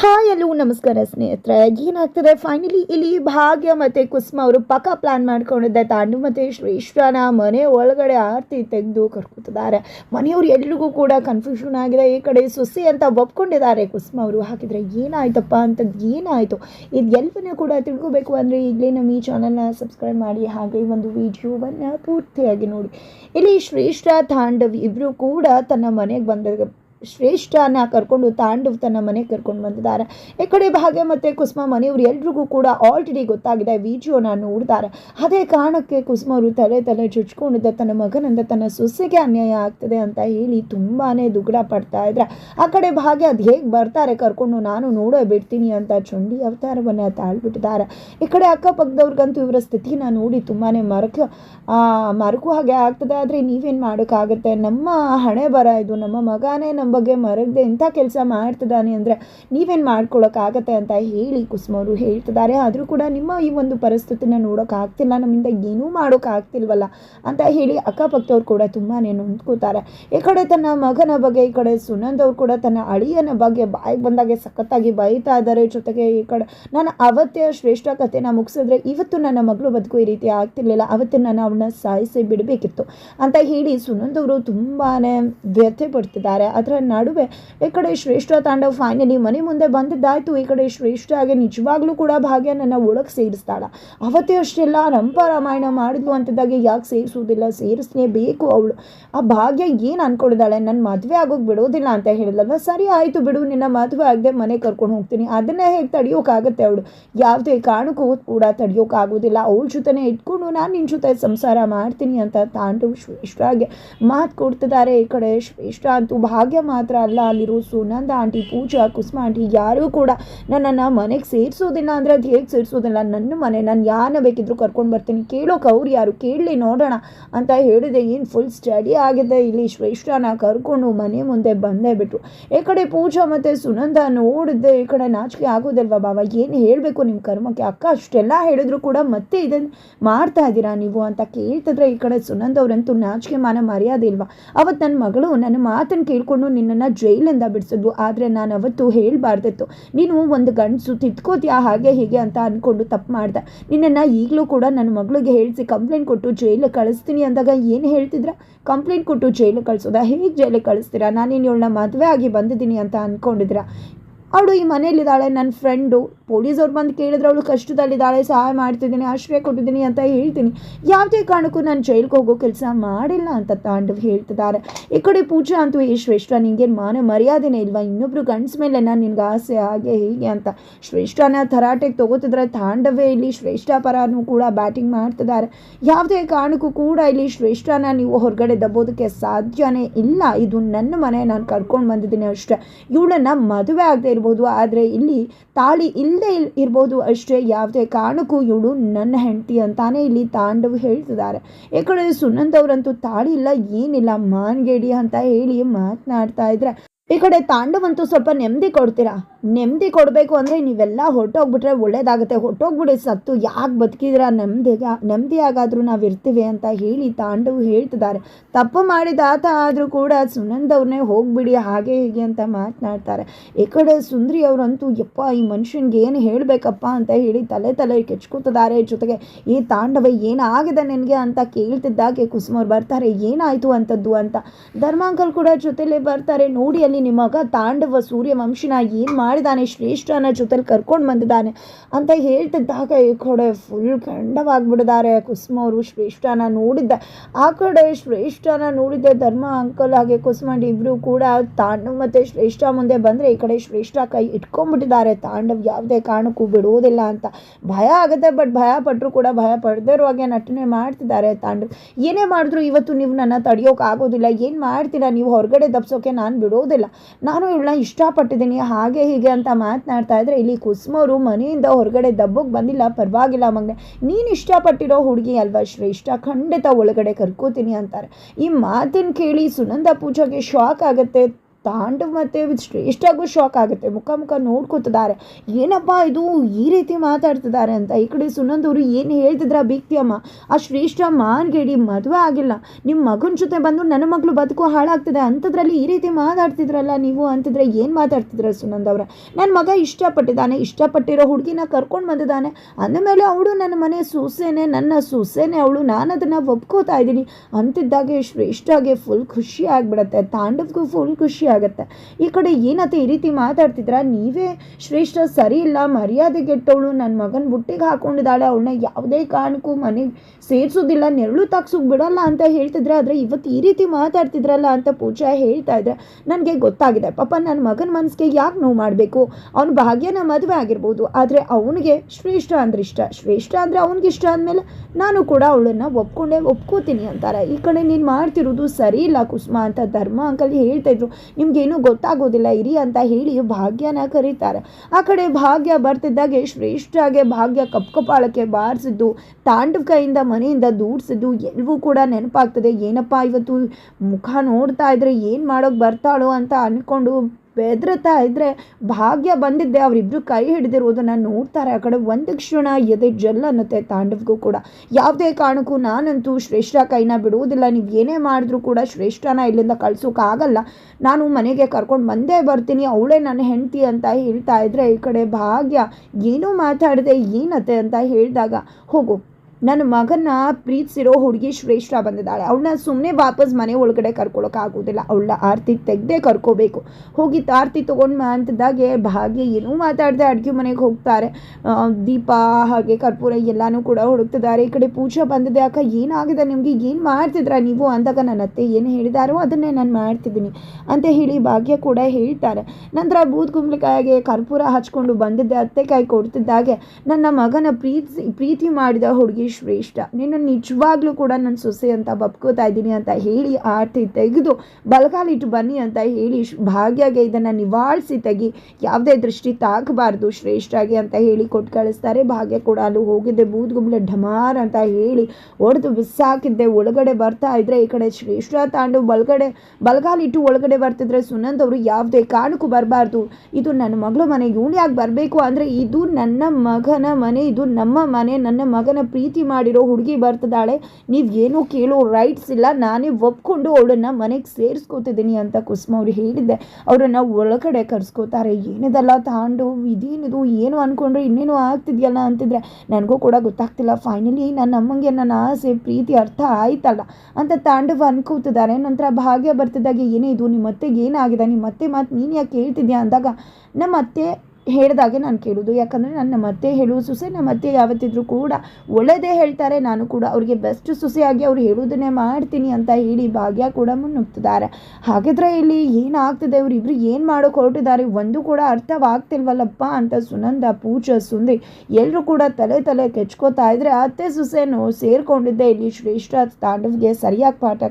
Hi ಎಲ್ಲೂ ನಮಸ್ಕಾರ ಸ್ನೇಹಿತರೆ. ಏನಾಗ್ತದೆ? ಫೈನಲಿ ಇಲ್ಲಿ ಭಾಗ್ಯ ಮತ್ತು ಕುಸುಮ ಅವರು ಪಕ್ಕ ಪ್ಲಾನ್ ಮಾಡ್ಕೊಂಡಿದ್ದೆ ತಾಂಡು ಮತ್ತು ಶ್ರೇಷ್ಠನ ಮನೆ ಒಳಗಡೆ ಆರತಿ ತೆಗೆದು ಕರ್ಕೊತಿದ್ದಾರೆ ಮನೆಯವರು ಎಲ್ರಿಗೂ ಕೂಡ ಕನ್ಫ್ಯೂಷನ್ ಆಗಿದೆ. ಈ ಕಡೆ ಸೊಸೆ ಅಂತ ಒಪ್ಕೊಂಡಿದ್ದಾರೆ ಕುಸುಮ ಅವರು. ಹಾಕಿದರೆ ಏನಾಯ್ತಪ್ಪ ಅಂತದ್ದು ಏನಾಯಿತು? ಇದು ಕೂಡ ತಿಳ್ಕೊಬೇಕು ಅಂದರೆ ಈಗಲೇ ನಮ್ಮ ಈ ಚಾನಲ್ನ ಸಬ್ಸ್ಕ್ರೈಬ್ ಮಾಡಿ, ಹಾಗೆ ಒಂದು ವಿಡಿಯೋವನ್ನು ಪೂರ್ತಿಯಾಗಿ ನೋಡಿ. ಇಲ್ಲಿ ಶ್ರೇಷ್ಠ ತಾಂಡವ್ ಇಬ್ಬರು ಕೂಡ ತನ್ನ ಮನೆಗೆ ಬಂದ ಶ್ರೇಷ್ಠನ ಕರ್ಕೊಂಡು ತಾಂಡವ್ ತನ್ನ ಮನೆಗೆ ಕರ್ಕೊಂಡು ಬಂದಿದ್ದಾರೆ. ಈ ಕಡೆ ಭಾಗ್ಯ ಮತ್ತು ಕುಸುಮ ಮನೆಯವರು ಎಲ್ರಿಗೂ ಕೂಡ ಆಲ್ರೆಡಿ ಗೊತ್ತಾಗಿದೆ. ವಿಡಿಯೋನ ನೋಡಿದ್ದಾರೆ ಅದೇ ಕಾರಣಕ್ಕೆ ಕುಸುಮ ತಲೆ ತಲೆ ಚುಚ್ಕೊಂಡಿದ್ದ ತನ್ನ ಮಗನಿಂದ ತನ್ನ ಸೊಸೆಗೆ ಅನ್ಯಾಯ ಆಗ್ತದೆ ಅಂತ ಹೇಳಿ ತುಂಬಾ ದುಗ್ಡ ಪಡ್ತಾ ಇದ್ರೆ ಆ ಕಡೆ ಭಾಗ್ಯ ಅದು ಹೇಗೆ ಬರ್ತಾರೆ ಕರ್ಕೊಂಡು ನಾನು ನೋಡೇ ಬಿಡ್ತೀನಿ ಅಂತ ಚಂಡಿ ಅವತಾರವನ್ನು ತಾಳ್ಬಿಟ್ಟಿದ್ದಾರೆ. ಈ ಕಡೆ ಅಕ್ಕಪಕ್ಕದವ್ರಿಗಂತೂ ಇವರ ಸ್ಥಿತಿನ ನೋಡಿ ತುಂಬಾ ಮರಕ ಮರಕು ಹಾಗೆ ಆಗ್ತದೆ. ಆದರೆ ನೀವೇನು ಮಾಡೋಕ್ಕಾಗುತ್ತೆ? ನಮ್ಮ ಹಣೆ ಬರ ಇದು. ನಮ್ಮ ಮಗನೇ ನಮ್ಮ ಬಗ್ಗೆ ಮರಗದೆ ಇಂಥ ಕೆಲಸ ಮಾಡ್ತಿದ್ದಾನೆ ಅಂದರೆ ನೀವೇನು ಮಾಡ್ಕೊಳ್ಳೋಕ್ಕಾಗತ್ತೆ ಅಂತ ಹೇಳಿ ಕುಸುಮವರು ಹೇಳ್ತಿದ್ದಾರೆ. ಆದರೂ ಕೂಡ ನಿಮ್ಮ ಈ ಒಂದು ಪರಿಸ್ಥಿತಿನ ನೋಡೋಕ್ಕಾಗ್ತಿಲ್ಲ ನಮ್ಮಿಂದ ಏನೂ ಮಾಡೋಕ್ಕಾಗ್ತಿಲ್ವಲ್ಲ ಅಂತ ಹೇಳಿ ಅಕ್ಕಪಕ್ಕದವ್ರು ಕೂಡ ತುಂಬಾ ನೊಂದ್ಕೋತಾರೆ. ಈ ಕಡೆ ತನ್ನ ಮಗನ ಬಗ್ಗೆ, ಈ ಕಡೆ ಸುನಂದ್ ಅವ್ರು ಕೂಡ ತನ್ನ ಅಳಿಯನ ಬಗ್ಗೆ ಬಾಯಿಗೆ ಬಂದಾಗೆ ಸಖತ್ತಾಗಿ ಬೈತಾ ಇದ್ದಾರೆ. ಜೊತೆಗೆ ಈ ಕಡೆ ನಾನು ಅವತ್ತೇ ಶ್ರೇಷ್ಠ ಕಥೆನ ಮುಗಿಸಿದ್ರೆ ಇವತ್ತು ನನ್ನ ಮಗಳು ಬದುಕು ಈ ರೀತಿ ಆಗ್ತಿರ್ಲಿಲ್ಲ. ಅವತ್ತು ನಾನು ಅವನ್ನ ಸಾಯಿಸಿ ಬಿಡಬೇಕಿತ್ತು ಅಂತ ಹೇಳಿ ಸುನಂದ್ ಅವರು ತುಂಬಾ ವ್ಯಥೆ ಪಡ್ತಿದ್ದಾರೆ. ಅದರ ನಡುವೆ. ಈ ಕಡೆ ಶ್ರೇಷ್ಠ ತಾಂಡವ್ ಫೈನಲಿ ಮನೆ ಮುಂದೆ ಬಂದಿದ್ದಾಯ್ತು. ಈ ಕಡೆ ಶ್ರೇಷ್ಠ ಹಾಗೆ ನಿಜವಾಗ್ಲೂ ಕೂಡ ಭಾಗ್ಯ ನನ್ನ ಒಳಗೆ ಸೇರಿಸ್ತಾಳ. ಅವತ್ತೇ ಅಷ್ಟೆಲ್ಲ ರಂಪ ರಾಮಾಯಣ ಮಾಡಿದ್ಲು ಅಂತಿದ್ದಾಗೆ, ಯಾಕೆ ಸೇರಿಸೋದಿಲ್ಲ ಸೇರಿಸಲೇಬೇಕು ಅವಳು. ಆ ಭಾಗ್ಯ ಏನು ಅನ್ಕೊಂಡಿದ್ದಾಳೆ? ನನ್ನ ಮದುವೆ ಆಗೋಕೆ ಬಿಡೋದಿಲ್ಲ ಅಂತ ಹೇಳಿದ್ಲಲ್ಲ ಸರಿ ಆಯಿತು ಬಿಡು, ನಿನ್ನ ಮದುವೆ ಆಗದೆ ಮನೆ ಕರ್ಕೊಂಡು ಹೋಗ್ತೀನಿ. ಅದನ್ನೇ ಹೇಗೆ ತಡೆಯೋಕ್ಕಾಗತ್ತೆ ಅವಳು? ಯಾವುದೇ ಕಾರಣಕ್ಕೂ ಕೂಡ ತಡೆಯೋಕ್ಕಾಗೋದಿಲ್ಲ ಅವಳ ಜೊತೆನೇ ಇಟ್ಕೊಂಡು ನಾನು ನಿನ್ನ ಜೊತೆ ಸಂಸಾರ ಮಾಡ್ತೀನಿ ಅಂತ ತಾಂಡು ಶ್ರೇಷ್ಠಗೆ ಮಾತು ಕೊಡ್ತಿದ್ದಾರೆ. ಈ ಕಡೆ ಶ್ರೇಷ್ಠ ಅಂತೂ ಭಾಗ್ಯ ಮಾತ್ರ ಅಲ್ಲ, ಅಲ್ಲಿರೋ ಸುನಂದ ಆಂಟಿ, ಪೂಜಾ, ಕುಸುಮ ಆಂಟಿ, ಯಾರೂ ಕೂಡ ನನ್ನನ್ನು ಮನೆಗೆ ಸೇರಿಸೋದಿಲ್ಲ ಅಂದರೆ ಅದು ಹೇಗೆ ಸೇರಿಸೋದಿಲ್ಲ? ನನ್ನ ಮನೆ, ನಾನು ಯಾರನ್ನ ಬೇಕಿದ್ರು ಕರ್ಕೊಂಡು ಬರ್ತೀನಿ. ಕೇಳೋಕೆ ಅವ್ರು ಯಾರು? ಕೇಳಲಿ ನೋಡೋಣ ಅಂತ ಹೇಳಿದೆ. ಏನು ಫುಲ್ ಸ್ಟಡಿ ಆಗಿದೆ. ಇಲ್ಲಿ ಶ್ರೇಷ್ಠನ ಕರ್ಕೊಂಡು ಮನೆ ಮುಂದೆ ಬಂದೇ ಬಿಟ್ರು. ಈ ಕಡೆ ಪೂಜಾ ಮತ್ತು ಸುನಂದ ನೋಡಿದ್ದೆ. ಈ ಕಡೆ ನಾಚಿಕೆ ಆಗೋದಲ್ವಾ ಬಾಬಾ ಏನು ಹೇಳಬೇಕು ನಿಮ್ಮ ಕರ್ಮಕ್ಕೆ? ಅಕ್ಕ, ಅಷ್ಟೆಲ್ಲ ಹೇಳಿದ್ರು ಕೂಡ ಮತ್ತೆ ಇದನ್ನು ಮಾಡ್ತಾ ಇದ್ದೀರಾ ನೀವು ಅಂತ ಕೇಳ್ತಿದ್ರೆ ಈ ಕಡೆ ಸುನಂದ ಅವರಂತೂ ನಾಚಿಕೆ ಮಾನ ಮರ್ಯಾದೆ ಇಲ್ವಾ? ಅವತ್ತು ನನ್ನ ಮಗಳು ನನ್ನ ಮಾತನ್ನು ಕೇಳ್ಕೊಂಡು ನಿನ್ನನ್ನು ಜೈಲಿಂದ ಬಿಡಿಸಿದ್ವು. ಆದರೆ ನಾನು ಅವತ್ತು ಹೇಳಬಾರ್ದಿತ್ತು. ನೀನು ಒಂದು ಗಂಡಸು ತಿತ್ಕೋತೀಯಾ ಹಾಗೆ ಹೀಗೆ ಅಂತ ಅಂದ್ಕೊಂಡು ತಪ್ಪು ಮಾಡ್ದೆ. ನಿನ್ನನ್ನು ಈಗಲೂ ಕೂಡ ನನ್ನ ಮಗಳಿಗೆ ಹೇಳಿಸಿ ಕಂಪ್ಲೇಂಟ್ ಕೊಟ್ಟು ಜೈಲಿಗೆ ಕಳಿಸ್ತೀನಿ ಅಂದಾಗ ಏನು ಹೇಳ್ತಿದ್ರ? ಕಂಪ್ಲೇಂಟ್ ಕೊಟ್ಟು ಜೈಲಿಗೆ ಕಳಿಸೋದಾ? ಹೇಗೆ ಜೈಲಿಗೆ ಕಳಿಸ್ತೀರಾ? ನಾನು ಇವಳನ್ನ ಮದುವೆ ಆಗಿ ಬಂದಿದ್ದೀನಿ ಅಂತ ಅಂದ್ಕೊಂಡಿದ್ದೀರಾ ಅವಳು ಈ ಮನೇಲಿದ್ದಾಳೆ ನನ್ನ ಫ್ರೆಂಡು ಪೊಲೀಸವ್ರು ಬಂದು ಕೇಳಿದ್ರೆ ಅವಳು ಕಷ್ಟದಲ್ಲಿದ್ದಾಳೆ, ಸಹಾಯ ಮಾಡ್ತಿದ್ದೀನಿ, ಆಶ್ರಯ ಕೊಟ್ಟಿದ್ದೀನಿ ಅಂತ ಹೇಳ್ತೀನಿ. ಯಾವುದೇ ಕಾರಣಕ್ಕೂ ನಾನು ಜೈಲಿಗೆ ಹೋಗೋ ಕೆಲಸ ಮಾಡಿಲ್ಲ ಅಂತ ತಾಂಡವ್ ಹೇಳ್ತಿದ್ದಾರೆ. ಈ ಕಡೆ ಪೂಜಾ ಅಂತೂ ಈ ಶ್ರೇಷ್ಠ, ನಿಂಗೇನು ಮಾನ ಮರ್ಯಾದೆನೇ ಇಲ್ವಾ? ಇನ್ನೊಬ್ರು ಗಂಡ್ಸ್ ಮೇಲೆ ನಾನು ನಿನ್ಗೆ ಆಸೆ ಹಾಗೆ ಹೀಗೆ ಅಂತ. ಶ್ರೇಷ್ಠನ ತರಾಟೆಗೆ ತಗೋತಿದ್ರೆ ತಾಂಡವೇ ಇಲ್ಲಿ ಶ್ರೇಷ್ಠ ಪರನೂ ಕೂಡ ಬ್ಯಾಟಿಂಗ್ ಮಾಡ್ತಿದ್ದಾರೆ. ಯಾವುದೇ ಕಾರಣಕ್ಕೂ ಕೂಡ ಇಲ್ಲಿ ಶ್ರೇಷ್ಠನ ನೀವು ಹೊರಗಡೆ ದಬ್ಬೋದಕ್ಕೆ ಸಾಧ್ಯನೇ ಇಲ್ಲ. ಇದು ನನ್ನ ಮನೆ, ನಾನು ಕರ್ಕೊಂಡು ಬಂದಿದ್ದೀನಿ ಅಷ್ಟೇ. ಇವಳನ್ನ ಮದುವೆ ಆಗದೆ ಇರ್ಬೋದು. ಆದರೆ ಇಲ್ಲಿ ತಾಳಿ ಇಲ್ಲದೆ ಇಲ್, ಇರ್ಬೋದು ಅಷ್ಟೇ ಯಾವುದೇ ಕಾರಣಕ್ಕೂ ಇವಳು ನನ್ನ ಹೆಂಡತಿ ಅಂತಾನೆ ಇಲ್ಲಿ ತಾಂಡವ್ ಹೇಳ್ತಿದ್ದಾರೆ. ಈ ಕಡೆ ತಾಳಿ ಇಲ್ಲ, ಏನಿಲ್ಲ, ಮಾನ್ಗೇಡಿ ಅಂತ ಹೇಳಿ ಮಾತನಾಡ್ತಾ ಇದ್ರೆ, ಈ ಕಡೆ ತಾಂಡವಂತೂ ಸ್ವಲ್ಪ ನೆಮ್ಮದಿ ಕೊಡ್ತೀರಾ? ನೆಮ್ಮದಿ ಕೊಡಬೇಕು ಅಂದರೆ ನೀವೆಲ್ಲ ಹೊರಟೋಗ್ಬಿಟ್ರೆ ಒಳ್ಳೇದಾಗುತ್ತೆ. ಹೊರಟೋಗ್ಬಿಡಿ ಸತ್ತು. ಯಾಕೆ ಬದುಕಿದ್ರ? ನೆಮ್ಮದಿಗ ನೆಮ್ಮದಿಯಾಗಾದರೂ ನಾವು ಇರ್ತೀವಿ ಅಂತ ಹೇಳಿ ತಾಂಡವ್ ಹೇಳ್ತಿದ್ದಾರೆ. ತಪ್ಪು ಮಾಡಿದ ಆತ ಆದರೂ ಕೂಡ ಸುನಂದವ್ರನ್ನೇ ಹೋಗ್ಬಿಡಿ, ಹಾಗೆ ಹೀಗೆ ಅಂತ ಮಾತನಾಡ್ತಾರೆ. ಈ ಕಡೆ ಸುಂದ್ರಿ ಅವರಂತೂ, ಯಪ್ಪ, ಈ ಮನುಷ್ಯನಿಗೆ ಏನು ಹೇಳಬೇಕಪ್ಪ ಅಂತ ಹೇಳಿ ತಲೆ ತಲೆ ಕೆಚ್ಕೋತಿದ್ದಾರೆ. ಜೊತೆಗೆ ಈ ತಾಂಡವ ಏನಾಗಿದೆ ನಿನಗೆ ಅಂತ ಕೇಳ್ತಿದ್ದಾಗೆ ಕುಸುಮವ್ರು ಬರ್ತಾರೆ. ಏನಾಯಿತು ಅಂತದ್ದು ಅಂತ. ಧರ್ಮಾಂಕಲ್ ಕೂಡ ಜೊತೆಲೇ ಬರ್ತಾರೆ. ನೋಡಿ ಅಲ್ಲಿ ನಿಮಗ ಮಗ ತಾಂಡವ ಸೂರ್ಯವಂಶನ ಏನು ಮಾಡಿದಾನೆ, ಶ್ರೇಷ್ಠನ ಜೊತೆಲಿ ಕರ್ಕೊಂಡು ಬಂದಿದ್ದಾನೆ ಅಂತ ಹೇಳ್ತಿದ್ದಾಗ ಈ ಕಡೆ ಫುಲ್ ಖಂಡವಾಗ್ಬಿಡಿದ್ದಾರೆ ಕುಸುಮ ಅವರು ಶ್ರೇಷ್ಠನ ನೋಡಿದ್ದ. ಆ ಕಡೆ ಶ್ರೇಷ್ಠನ ನೋಡಿದ್ದೆ, ಧರ್ಮ, ಅಂಕಲ್ ಹಾಗೆ ಕುಸುಮಂಡಿ ಇಬ್ಬರು ಕೂಡ ತಾಂಡವ್ ಮತ್ತು ಶ್ರೇಷ್ಠ ಮುಂದೆ ಬಂದರೆ ಈ ಕಡೆ ಶ್ರೇಷ್ಠ ಕೈ ಇಟ್ಕೊಂಡ್ಬಿಟ್ಟಿದ್ದಾರೆ. ತಾಂಡವ್ ಯಾವುದೇ ಕಾರಣಕ್ಕೂ ಬಿಡೋದಿಲ್ಲ ಅಂತ ಭಯ ಆಗುತ್ತೆ ಬಟ್ ಭಯ ಪಟ್ಟರು ಕೂಡ ಭಯ ಪಡೆದೇ ಹಾಗೆ ನಟನೆ ಮಾಡ್ತಿದ್ದಾರೆ ತಾಂಡವ್. ಏನೇ ಮಾಡಿದ್ರು ಇವತ್ತು ನೀವು ನನ್ನ ತಡೆಯೋಕೆ ಆಗೋದಿಲ್ಲ. ಏನು ಮಾಡ್ತೀರಾ? ನೀವು ಹೊರಗಡೆ ದಪ್ಸೋಕೆ ನಾನು ಬಿಡೋದಿಲ್ಲ. ನಾನು ಇವಳನ್ನ ಇಷ್ಟಪಟ್ಟಿದ್ದೀನಿ. ಹಾಗೆ ಹೀಗೆ ಅಂತ ಮಾತನಾಡ್ತಾ ಇದ್ರೆ ಇಲ್ಲಿ ಕುಸುಮವರು ಮನೆಯಿಂದ ಹೊರಗಡೆ ದಬ್ಬಕ್ಕೆ ಬಂದಿಲ್ಲ, ಪರವಾಗಿಲ್ಲ ಮಗನೇ. ನೀನು ಇಷ್ಟಪಟ್ಟಿರೋ ಹುಡುಗಿ ಅಲ್ವಾ ಶ್ರೇಷ್ಠ? ಖಂಡಿತ ಒಳಗಡೆ ಕರ್ಕೋತೀನಿ ಅಂತಾರೆ. ಈ ಮಾತನ್ನು ಕೇಳಿ ಸುನಂದ ಪೂಜಾಗೆ ಶಾಕ್ ಆಗುತ್ತೆ. ತಾಂಡವ್ ಮತ್ತು ಶ್ರೇಷ್ಠಾಗೂ ಶಾಕ್ ಆಗುತ್ತೆ. ಮುಖ ಮುಖ ನೋಡ್ಕೊತಿದ್ದಾರೆ. ಏನಪ್ಪ ಇದು? ಈ ರೀತಿ ಮಾತಾಡ್ತಿದ್ದಾರೆ ಅಂತ. ಈ ಕಡೆ ಸುನಂದವರು ಏನು ಹೇಳ್ತಿದ್ರ ಅಮ್ಮ? ಆ ಶ್ರೇಷ್ಠ ಮಾನ್ಗೇಡಿ ಮದುವೆ ಆಗಿಲ್ಲ. ನಿಮ್ಮ ಮಗನ ಜೊತೆ ಬಂದು ನನ್ನ ಮಗಳು ಬದುಕು ಹಾಳಾಗ್ತಿದೆ. ಅಂಥದ್ರಲ್ಲಿ ಈ ರೀತಿ ಮಾತಾಡ್ತಿದ್ರಲ್ಲ ನೀವು ಅಂತಿದ್ರೆ ಏನು ಮಾತಾಡ್ತಿದ್ರ ಸುನಂದ್ ಅವರ? ನನ್ನ ಮಗ ಇಷ್ಟಪಟ್ಟಿದ್ದಾನೆ. ಇಷ್ಟಪಟ್ಟಿರೋ ಹುಡುಗಿನ ಕರ್ಕೊಂಡು ಬಂದಿದ್ದಾನೆ. ಅಂದಮೇಲೆ ಅವಳು ನನ್ನ ಮನೆ ಸೂಸೇನೆ, ನನ್ನ ಸೂಸೇನೆ ಅವಳು. ನಾನು ಅದನ್ನು ಒಪ್ಕೋತಾ ಇದ್ದೀನಿ. ಅಂತಿದ್ದಾಗೆ ಶ್ರೇಷ್ಠಗೆ ಫುಲ್ ಖುಷಿ ಆಗಿಬಿಡತ್ತೆ. ತಾಂಡವ್ಗೂ ಫುಲ್ ಖುಷಿ ಆಗುತ್ತೆ. ಈ ಕಡೆ ಏನತ್ತೆ ಈ ರೀತಿ ಮಾತಾಡ್ತಿದ್ರ? ನೀವೇ ಶ್ರೇಷ್ಠ ಸರಿ ಇಲ್ಲ, ಮರ್ಯಾದೆ ಗೆಟ್ಟವಳು ನನ್ನ ಮಗನ ಬುಟ್ಟಿಗೆ ಹಾಕೊಂಡಿದ್ದಾಳೆ ಅವಳನ್ನ ಯಾವುದೇ ಕಾರಣಕ್ಕೂ ಮನೆಗೆ ಸೇರಿಸೋದಿಲ್ಲ, ನೆರಳು ತಾಕ್ಸೋಕೆ ಬಿಡಲ್ಲ ಅಂತ ಹೇಳ್ತಿದ್ರೆ? ಆದರೆ ಇವತ್ತು ಈ ರೀತಿ ಮಾತಾಡ್ತಿದ್ರಲ್ಲ ಅಂತ ಪೂಜಾ ಹೇಳ್ತಾ ಇದ್ರೆ ನನಗೆ ಗೊತ್ತಾಗಿದೆ. ಪಾಪ ನನ್ನ ಮಗನ ಮನಸ್ಸಿಗೆ ಯಾಕೆ ನೋವು ಮಾಡಬೇಕು? ಅವ್ನ ಭಾಗ್ಯನ ಮದುವೆ ಆಗಿರ್ಬೋದು, ಆದರೆ ಅವನಿಗೆ ಶ್ರೇಷ್ಠ ಅಂದ್ರೆ ಇಷ್ಟ. ಶ್ರೇಷ್ಠ ಅಂದರೆ ಅವನಿಗೆ ಇಷ್ಟ ಅಂದಮೇಲೆ ನಾನು ಕೂಡ ಅವಳನ್ನು ಒಪ್ಕೊಂಡೇ ಒಪ್ಕೋತೀನಿ ಅಂತಾರೆ. ಈ ಕಡೆ ನೀನು ಮಾಡ್ತಿರೋದು ಸರಿ ಇಲ್ಲ ಕುಸುಮ ಅಂತ ಧರ್ಮ ಅಂಕಲ್ ಹೇಳ್ತಾ ಇದ್ರು. ನಿಮ್ಗೇನು ಗೊತ್ತಾಗೋದಿಲ್ಲ, ಇರಿ ಅಂತ ಹೇಳಿ ಭಾಗ್ಯನ ಕರೀತಾರೆ. ಆ ಕಡೆ ಭಾಗ್ಯ ಬರ್ತಿದ್ದಾಗೆ ಶ್ರೇಷ್ಠಗೆ ಭಾಗ್ಯ ಕಪ್ ಕಪಾಳಕ್ಕೆ ಬಾರಿಸಿದ್ದು, ತಾಂಡವ ಕೈಯಿಂದ ಮನೆಯಿಂದ ದೂಡಿಸಿದ್ದು ಎಲ್ಲವೂ ಕೂಡ ನೆನಪಾಗ್ತದೆ, ಏನಪ್ಪ ಇವತ್ತು ಮುಖ ನೋಡ್ತಾ ಇದ್ರೆ ಏನು ಮಾಡೋಕೆ ಬರ್ತಾಳೋ ಅಂತ ಅಂದ್ಕೊಂಡು ಬೆದರ್ತಾ ಇದ್ದರೆ ಭಾಗ್ಯ ಬಂದಿದ್ದೆ ಅವರಿಬ್ಬರು ಕೈ ಹಿಡಿದಿರುವುದನ್ನು ನೋಡ್ತಾರೆ. ಆ ಕಡೆ ಒಂದು ಕ್ಷಣ ಎದೆ ಜಲ್ ಅನ್ನತ್ತೆ ತಾಂಡವ್ಗೂ ಕೂಡ. ಯಾವುದೇ ಕಾರಣಕ್ಕೂ ನಾನಂತೂ ಶ್ರೇಷ್ಠ ಕೈನ ಬಿಡುವುದಿಲ್ಲ. ನೀವು ಏನೇ ಮಾಡಿದ್ರೂ ಕೂಡ ಶ್ರೇಷ್ಠನ ಇಲ್ಲಿಂದ ಕಳ್ಸೋಕ್ಕಾಗಲ್ಲ ನಾನು ಮನೆಗೆ ಕರ್ಕೊಂಡು ಬಂದೇ ಬರ್ತೀನಿ. ಅವಳೇ ನನ್ನ ಹೆಂಡತಿ ಅಂತ ಹೇಳ್ತಾ ಇದ್ದರೆ ಈ ಕಡೆ ಭಾಗ್ಯ ಏನೂ ಮಾತಾಡದೆ, ಏನತ್ತೆ ಅಂತ ಹೇಳಿದಾಗ, ಹೋಗು. ನನ್ನ ಮಗನ ಪ್ರೀತಿಸಿರೋ ಹುಡುಗಿ ಶ್ರೇಷ್ಠ ಬಂದಿದ್ದಾಳೆ. ಅವಳನ್ನ ಸುಮ್ಮನೆ ವಾಪಸ್ ಮನೆ ಒಳಗಡೆ ಕರ್ಕೊಳಕ್ಕಾಗೋದಿಲ್ಲ ಅವಳ ಆರತಿ ತೆಗೆದೇ ಕರ್ಕೋಬೇಕು. ಹೋಗಿ ಆರತಿ ತೊಗೊಂಡು ಅಂತಿದ್ದಾಗೆ ಭಾಗ್ಯ ಏನೂ ಮಾತಾಡದೆ ಅಡುಗೆ ಮನೆಗೆ ಹೋಗ್ತಾರೆ. ದೀಪ, ಹಾಗೆ ಕರ್ಪೂರ ಎಲ್ಲನೂ ಕೂಡ ಹುಡುಕ್ತಿದ್ದಾರೆ. ಈ ಕಡೆ ಪೂಜಾ ಬಂದಿದೆ. ಅಕ್ಕ, ಏನಾಗಿದೆ ನಿಮಗೆ? ಏನು ಮಾಡ್ತಿದ್ರ ನೀವು? ಅಂದಾಗ ನನ್ನ ಅತ್ತೆ ಏನು ಹೇಳಿದಾರೋ ಅದನ್ನೇ ನಾನು ಮಾಡ್ತಿದ್ದೀನಿ ಅಂತ ಹೇಳಿ ಭಾಗ್ಯ ಕೂಡ ಹೇಳ್ತಾರೆ. ನಂತರ ಬೂತ್ ಕುಂಬಳಕಾಯಿಗೆ ಕರ್ಪೂರ ಹಚ್ಕೊಂಡು ಬಂದಿದ್ದೆ. ಅತ್ತೆ ಕೈ ಕೊಡ್ತಿದ್ದಾಗೆ ನನ್ನ ಮಗನ ಪ್ರೀತಿ ಪ್ರೀತಿ ಮಾಡಿದ ಹುಡುಗಿ ಶ್ರೇಷ್ಠ. ನೀನು ನಿಜವಾಗ್ಲೂ ಕೂಡ ನನ್ನ ಸೊಸೆ ಅಂತ ಬಪ್ಕೋತಾ ಇದ್ದೀನಿ ಅಂತ ಹೇಳಿ ಆರ್ತಿ ತೆಗೆದು ಬಲಗಾಲಿಟ್ಟು ಬನ್ನಿ ಅಂತ ಹೇಳಿ ಭಾಗ್ಯಗೆ ಇದನ್ನು ನಿವಾಳಿಸಿ ತೆಗಿ, ಯಾವುದೇ ದೃಷ್ಟಿ ತಾಕಬಾರ್ದು ಆಗಿ ಅಂತ ಹೇಳಿ ಕೊಟ್ಟು ಕಳಿಸ್ತಾರೆ. ಭಾಗ್ಯ ಕೂಡ ಅಲ್ಲಿ ಹೋಗಿದ್ದೆ ಬೂದ್ಗುಂಬ್ಲೆ ಢಮಾರ್ ಅಂತ ಹೇಳಿ ಹೊಡೆದು ಬಿಸಾಕಿದ್ದೆ. ಒಳಗಡೆ ಬರ್ತಾ ಇದ್ರೆ ಈ ಕಡೆ ಶ್ರೇಷ್ಠ ತಾಂಡು ಬಲಗಡೆ ಬಲಗಾಲಿಟ್ಟು ಒಳಗಡೆ ಬರ್ತಿದ್ರೆ ಸುನಂದ್ ಅವರು ಯಾವುದೇ ಕಾರಣಕ್ಕೂ ಬರಬಾರ್ದು. ಇದು ನನ್ನ ಮಗಳ ಮನೆ, ಇವನು ಯಾಕೆ ಬರಬೇಕು ಅಂದರೆ, ಇದು ನನ್ನ ಮಗನ ಮನೆ, ಇದು ನಮ್ಮ ಮನೆ, ನನ್ನ ಮಗನ ಪ್ರೀತಿ ಮಾಡಿರೋ ಹುಡುಗಿ ಬರ್ತಿದ್ದಾಳೆ. ನೀವು ಏನೂ ಕೇಳೋ ರೈಟ್ಸ್ ಇಲ್ಲ. ನಾನೇ ಒಪ್ಕೊಂಡು ಅವಳನ್ನು ಮನೆಗೆ ಸೇರಿಸ್ಕೋತಿದ್ದೀನಿ ಅಂತ ಕುಸುಮ ಅವರು ಹೇಳಿದ್ದೆ. ಅವರನ್ನು ಒಳಗಡೆ ಕರ್ಸ್ಕೋತಾರೆ. ಏನಿದೆಲ್ಲ ತಾಂಡು, ಇದೇನಿದು, ಏನು ಅಂದ್ಕೊಂಡ್ರೆ ಇನ್ನೇನು ಆಗ್ತಿದೆಯಲ್ಲ ಅಂತಿದ್ರೆ ನನಗೂ ಕೂಡ ಗೊತ್ತಾಗ್ತಿಲ್ಲ. ಫೈನಲಿ ನನ್ನ ಅಮ್ಮಂಗೆ ನನ್ನ ಆಸೆ, ಪ್ರೀತಿ ಅರ್ಥ ಆಯ್ತಲ್ಲ ಅಂತ ತಾಂಡವ ಅನ್ಕೋತಿದ್ದಾರೆ. ನಂತರ ಭಾಗ್ಯ ಬರ್ತಿದ್ದಾಗ, ಏನೇ ಇದು ನಿಮ್ಮ ಅತ್ತೆಗೆ ಏನಾಗಿದೆ? ನಿಮ್ಮ ಅತ್ತೆ ಮಾತು ನೀನು ಯಾಕೆ ಹೇಳ್ತಿದ್ಯಾ ಅಂದಾಗ ನಮ್ಮ ಅತ್ತೆ ಹೇಳ್ದಾಗೆ ನಾನು ಕೇಳೋದು. ಯಾಕಂದರೆ ನನ್ನ ಮತ್ತೆ ಹೇಳುವ ಸೊಸೆ ನಮ್ಮ ಅತ್ತೆ ಯಾವತ್ತಿದ್ರೂ ಕೂಡ ಒಳ್ಳೆಯದೇ ಹೇಳ್ತಾರೆ. ನಾನು ಕೂಡ ಅವ್ರಿಗೆ ಬೆಸ್ಟ್ ಸೊಸೆಯಾಗಿ ಅವ್ರು ಹೇಳೋದನ್ನೇ ಮಾಡ್ತೀನಿ ಅಂತ ಹೇಳಿ ಭಾಗ್ಯ ಕೂಡ ಮುನ್ನುಗ್ತಿದ್ದಾರೆ. ಹಾಗಿದ್ರೆ ಇಲ್ಲಿ ಏನಾಗ್ತಿದೆ? ಇಬ್ಬರು ಏನು ಮಾಡೋಕೆ ಹೊರಟಿದ್ದಾರೆ? ಒಂದು ಕೂಡ ಅರ್ಥವಾಗ್ತಿಲ್ವಲ್ಲಪ್ಪ ಅಂತ ಸುನಂದ, ಪೂಜಾ, ಸುಂದ್ರಿ ಎಲ್ಲರೂ ಕೂಡ ತಲೆ ತಲೆ ಕೆಚ್ಕೋತಾ ಇದ್ರೆ ಅತ್ತೆ ಸೊಸೆನೂ ಸೇರಿಕೊಂಡಿದ್ದೆ. ಇಲ್ಲಿ ಶ್ರೇಷ್ಠ ತಾಂಡವ್ಗೆ ಸರಿಯಾಗಿ ಪಾಠ